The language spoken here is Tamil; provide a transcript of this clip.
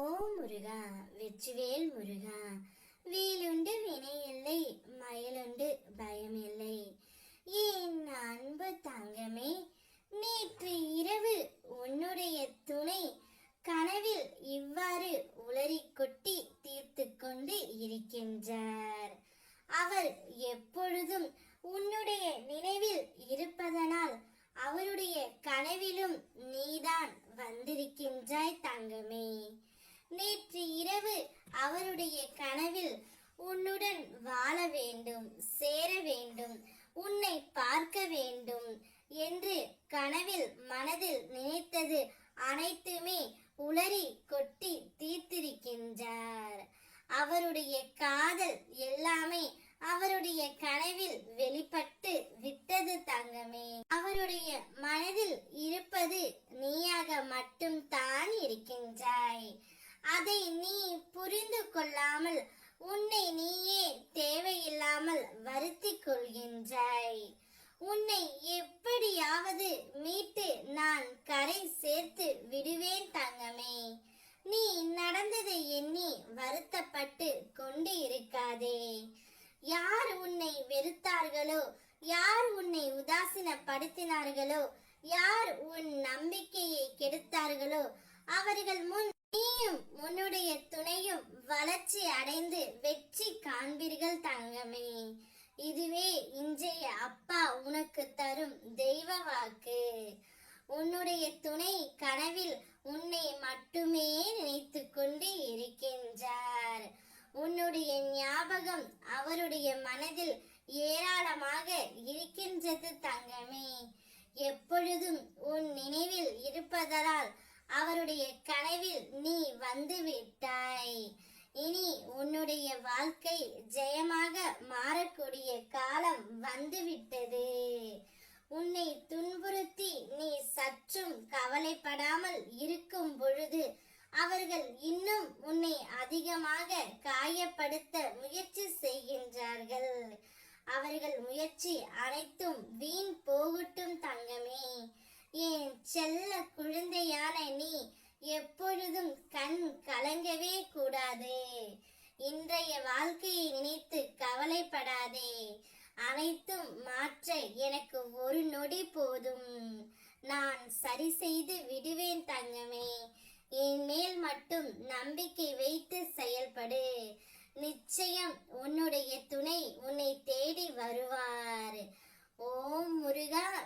ஓ முருகா வெற்றிவேல் முருகா. வேலுண்டு வினையில்லை மயிலுண்டு பயமில்லை. என் அன்பு தங்கமே நேற்று இரவு உன்னுடைய துணை கனவில் இவ்வாறு உளறி கொட்டி தீர்த்து கொண்டு இருக்கின்றார். அவர் எப்பொழுதும் உன்னுடைய நினைவில் இருப்பதனால் அவருடைய கனவிலும் நீதான் வந்திருக்கின்ற தங்கமே நேற்று இரவு அவருடைய கனவில் உன்னுடன் வாழ வேண்டும் சேர வேண்டும் உன்னை பார்க்க வேண்டும் என்று கனவில் மனதில் நினைத்தது அனைத்துமே உளறி கொட்டி தீர்த்திருக்கின்றார். அவருடைய காதல் எல்லாமே அவருடைய கனவில் வெளிப்பட்டு விட்டது தங்கமே. அவருடைய மனதில் இருப்பது நீயாக மட்டும் தான் இருக்கின்றாய். அதை நீ கொள்ளாமல் உன்னை நீயே தேவையில்லாமல் வருத்தி கொள்கின்றாய். உன்னை எப்படியாவது மீட்டு நான் கரை சேர்த்து விடுவேன் தங்கமே. நீ நடந்ததை எண்ணி வருத்தப்பட்டு கொண்டு இருக்காதே. யார் உன்னை வெறுத்தார்களோ யார் உன்னை உதாசீனப்படுத்தினார்களோ யார் உன் நம்பிக்கையை கெடுத்தார்களோ அவர்கள் முன் நீயும் உன்னுடைய துணையும் வளர்ச்சி அடைந்து வெற்றி காண்பீர்கள் தங்கமே. இதுவே இன்றைய அப்பா உனக்கு தரும் தெய்வ வாக்கு. உன்னுடைய துணை கனவில் உன்னை மட்டுமே நினைத்து கொண்டு இருக்கின்றார். உன்னுடைய ஞாபகம் அவருடைய மனதில் ஏராளமாக இருக்கின்றது தங்கமே. எப்பொழுதும் உன் நினைவில் இருப்பதனால் அவருடைய கனவில் நீ வந்து விட்டாய். இனி உன்னுடைய வாழ்க்கை ஜெயமாக மாறக்கூடிய காலம் வந்துவிட்டது உன்னை துன்புறுத்தி நீ சற்றும் கவலைப்படாமல் இருக்கும் பொழுது அவர்கள் இன்னும் உன்னை அதிகமாக காயப்படுத்த முயற்சி செய்கின்றார்கள். அவர்கள் முயற்சி அனைத்தும் வீண் போகட்டும் தங்கமே. செல்ல குழந்தையான நீ எப்பொழுதும் கண் கலங்கவே கூடாது. இன்றைய வாழ்க்கையை நினைத்து கவலைப்படாதே. அனைத்தும் மாற்ற எனக்கு ஒரு நொடி போதும். நான் சரி செய்து விடுவேன் தங்கமே. என் மேல் மட்டும் நம்பிக்கை வைத்து செயல்படு. நிச்சயம் உன்னுடைய துணை உன்னை தேடி வருவார்.